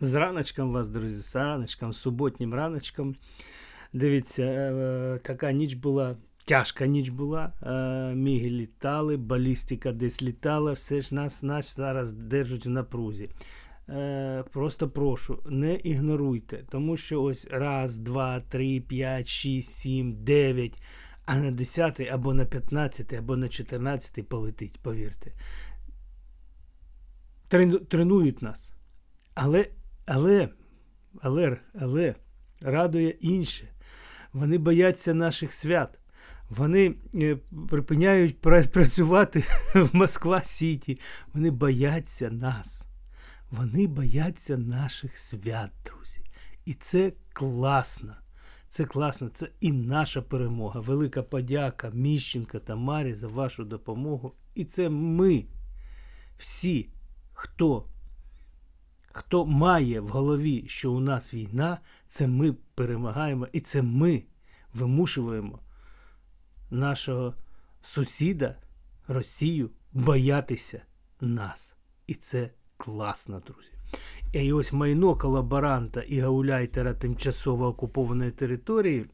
З раночком вас, друзі, з раночком, суботнім раночком. Дивіться, е, така ніч була, тяжка ніч була. Е, Міги літали, балістика десь літала, все ж нас, нас зараз держать в напрузі. Е, Просто прошу, не ігноруйте, тому що ось раз, два, три, п'ять, шість, сім, дев'ять, а на десятий або на п'ятнадцятий, або на чотирнадцятий полетить, повірте. Трену- Тренують нас. Але, але, але, але радує інше. Вони бояться наших свят. Вони е, припиняють працювати в Москва Сіті. Вони бояться нас. Вони бояться наших свят, друзі. І це класно. Це класно. Це і наша перемога. Велика подяка Міщенка та Марі за вашу допомогу. І це ми, всі, хто хто має в голові, що у нас війна, це ми перемагаємо, і це ми вимушуємо нашого сусіда, Росію, боятися нас. І це класно, друзі. І ось майно колаборанта і гауляйтера тимчасово окупованої території,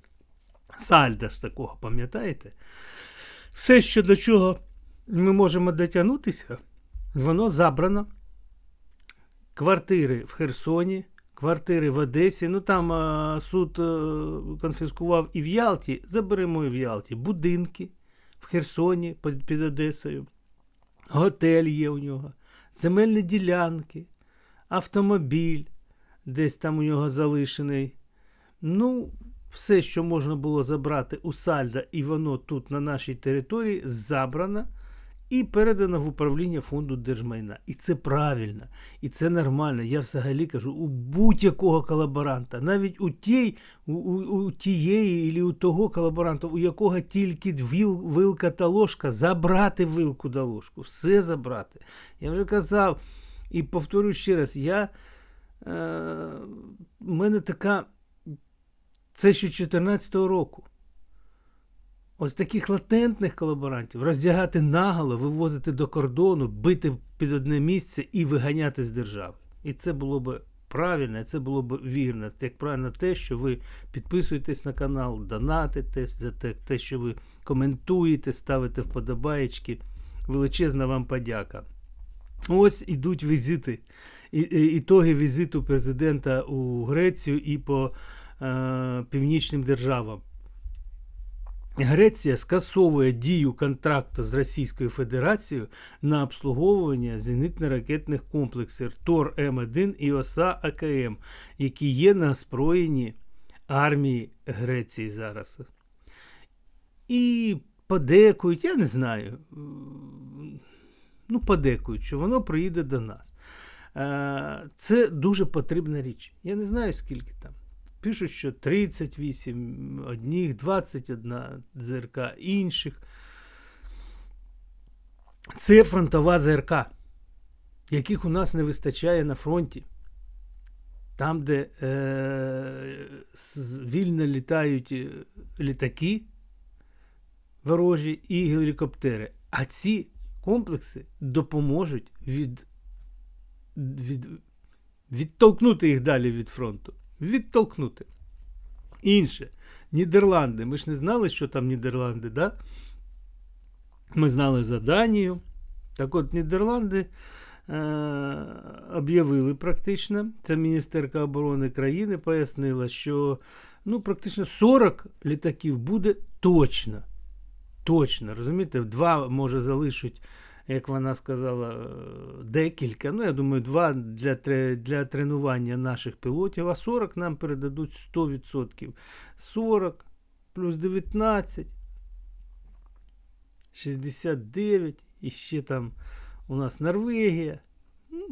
сальда ж такого, пам'ятаєте? Все, що до чого ми можемо дотягнутися, воно забрано квартири в Херсоні, квартири в Одесі. Ну там а, суд е, конфіскував і в Ялті, заберемо і в Ялті. Будинки в Херсоні під, під Одесою, готель є у нього, земельні ділянки, автомобіль, десь там у нього залишений. Ну, все, що можна було забрати у Сальда, і воно тут на нашій території забрано і передано в управління фонду держмайна. І це правильно, і це нормально. Я взагалі кажу, у будь-якого колаборанта, навіть у тій, у, у, у тієї і у того колаборанта, у якого тільки віл, вилка та ложка, забрати вилку та ложку, все забрати. Я вже казав і повторю ще раз, я. Е, у мене така. Це ще 2014 року. Ось таких латентних колаборантів роздягати наголо, вивозити до кордону, бити під одне місце і виганяти з держави. І це було б правильно, це було б вірно. Як правильно те, що ви підписуєтесь на канал, донатите, те, те, що ви коментуєте, ставите вподобаєчки. Величезна вам подяка. Ось ідуть візити. Ітоги візиту президента у Грецію і по е, північним державам. Греція скасовує дію контракту з Російською Федерацією на обслуговування зенітно-ракетних комплексів ТОР М1 і ОСА АКМ, які є на озброєнні армії Греції зараз. І подекують, я не знаю. Ну, подекують, що воно приїде до нас. Е, Це дуже потрібна річ. Я не знаю, скільки там. Пишуть, що 38 одних, 21 ЗРК інших. Це фронтова ЗРК, яких у нас не вистачає на фронті. Там, де е, вільно літають е, літаки ворожі і гелікоптери. А ці комплекси допоможуть від, від, відтолкнути їх далі від фронту відтолкнути. Інше. Нідерланди. Ми ж не знали, що там Нідерланди, да? Ми знали за Данію. Так от Нідерланди е- об'явили практично, це міністерка оборони країни пояснила, що ну, практично 40 літаків буде точно. Точно, розумієте, два може залишить як вона сказала, декілька. Ну, я думаю, два для для тренування наших пілотів, а 40 нам передадуть 100%. 40 плюс 19, 69, і ще там у нас Норвегія. Ну,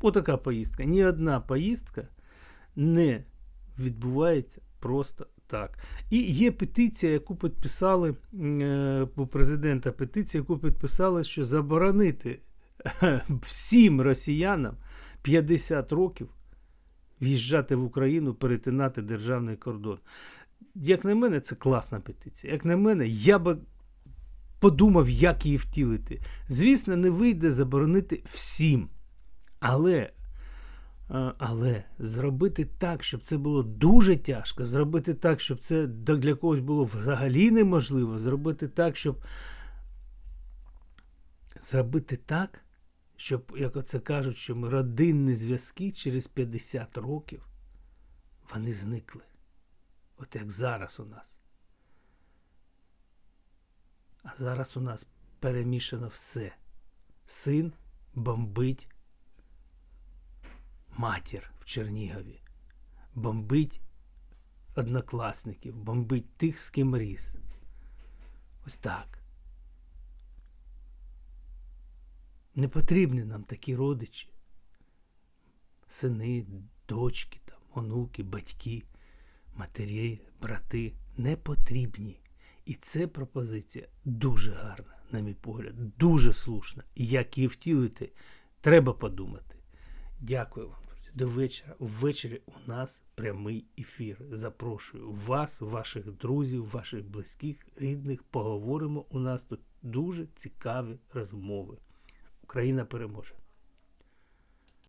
Отака поїздка. Ні одна поїздка не відбувається просто так. І є петиція, яку підписали е, у президента петиція, яку підписали, що заборонити всім росіянам 50 років в'їжджати в Україну, перетинати державний кордон. Як на мене, це класна петиція. Як на мене, я би подумав, як її втілити. Звісно, не вийде заборонити всім. Але Але зробити так, щоб це було дуже тяжко, зробити так, щоб це для когось було взагалі неможливо, зробити так, щоб зробити так, щоб, як оце кажуть, що ми родинні зв'язки через 50 років вони зникли. От як зараз у нас. А зараз у нас перемішано все. Син бомбить матір в Чернігові, бомбить однокласників, бомбить тих, з ким ріс. Ось так. Не потрібні нам такі родичі. Сини, дочки, там, онуки, батьки, матері, брати не потрібні. І це пропозиція дуже гарна, на мій погляд, дуже слушна. І як її втілити, треба подумати. Дякую вам. друзі. До вечора. Ввечері у нас прямий ефір. Запрошую вас, ваших друзів, ваших близьких, рідних. Поговоримо. У нас тут дуже цікаві розмови. Україна переможе.